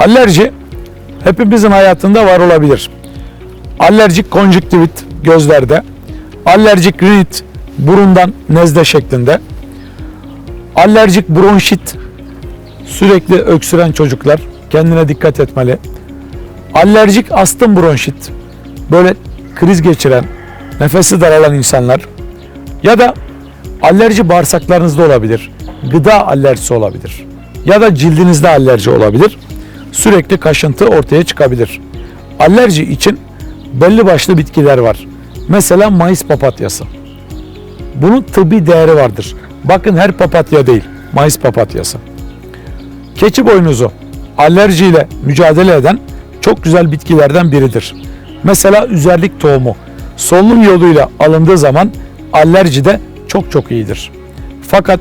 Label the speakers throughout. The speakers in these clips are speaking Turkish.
Speaker 1: Alerji hepimizin hayatında var olabilir. Alerjik konjüktivit gözlerde, alerjik rinit burundan nezle şeklinde, alerjik bronşit sürekli öksüren çocuklar kendine dikkat etmeli. Alerjik astım bronşit böyle kriz geçiren, nefesi daralan insanlar ya da alerji bağırsaklarınızda olabilir. Gıda alerjisi olabilir. Ya da cildinizde alerji olabilir. Sürekli kaşıntı ortaya çıkabilir. Alerji için belli başlı bitkiler var. Mesela mayıs papatyası. Bunun tıbbi değeri vardır. Bakın her papatya değil, mayıs papatyası. Keçi boynuzu alerjiyle mücadele eden çok güzel bitkilerden biridir. Mesela üzerlik tohumu solunum yoluyla alındığı zaman alerjide çok çok iyidir. Fakat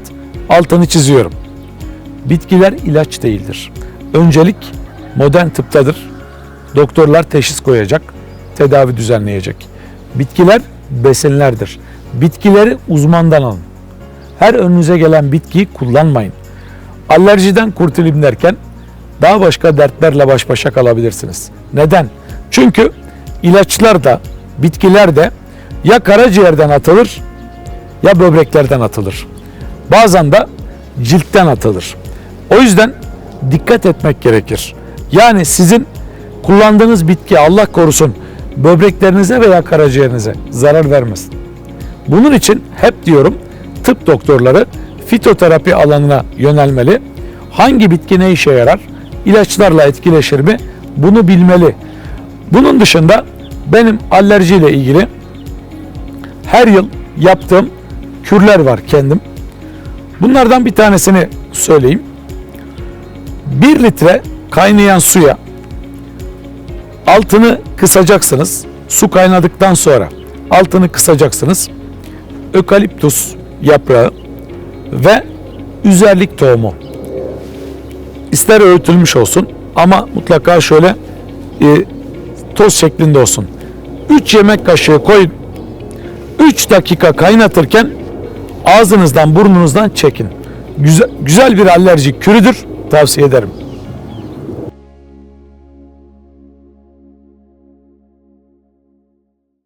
Speaker 1: altını çiziyorum. Bitkiler ilaç değildir. Öncelik modern tıptadır. Doktorlar teşhis koyacak, tedavi düzenleyecek. Bitkiler besinlerdir. Bitkileri uzmandan alın. Her önünüze gelen bitkiyi kullanmayın. Alerjiden kurtulayım derken daha başka dertlerle baş başa kalabilirsiniz. Neden? Çünkü ilaçlar da bitkiler de ya karaciğerden atılır ya böbreklerden atılır. Bazen de ciltten atılır. O yüzden dikkat etmek gerekir. Yani sizin kullandığınız bitki Allah korusun böbreklerinize veya karaciğerinize zarar vermesin. Bunun için hep diyorum tıp doktorları fitoterapi alanına yönelmeli. Hangi bitki ne işe yarar? İlaçlarla etkileşir mi? Bunu bilmeli. Bunun dışında benim alerjiyle ilgili her yıl yaptığım kürler var kendim. Bunlardan bir tanesini söyleyeyim. 1 litre kaynayan suya altını kısacaksınız. Su kaynadıktan sonra altını kısacaksınız. Ökaliptus yaprağı ve üzerlik tohumu. İster öğütülmüş olsun ama mutlaka şöyle e, toz şeklinde olsun. 3 yemek kaşığı koyun. 3 dakika kaynatırken ağzınızdan burnunuzdan çekin. Güzel, güzel bir alerji kürüdür. Tavsiye ederim.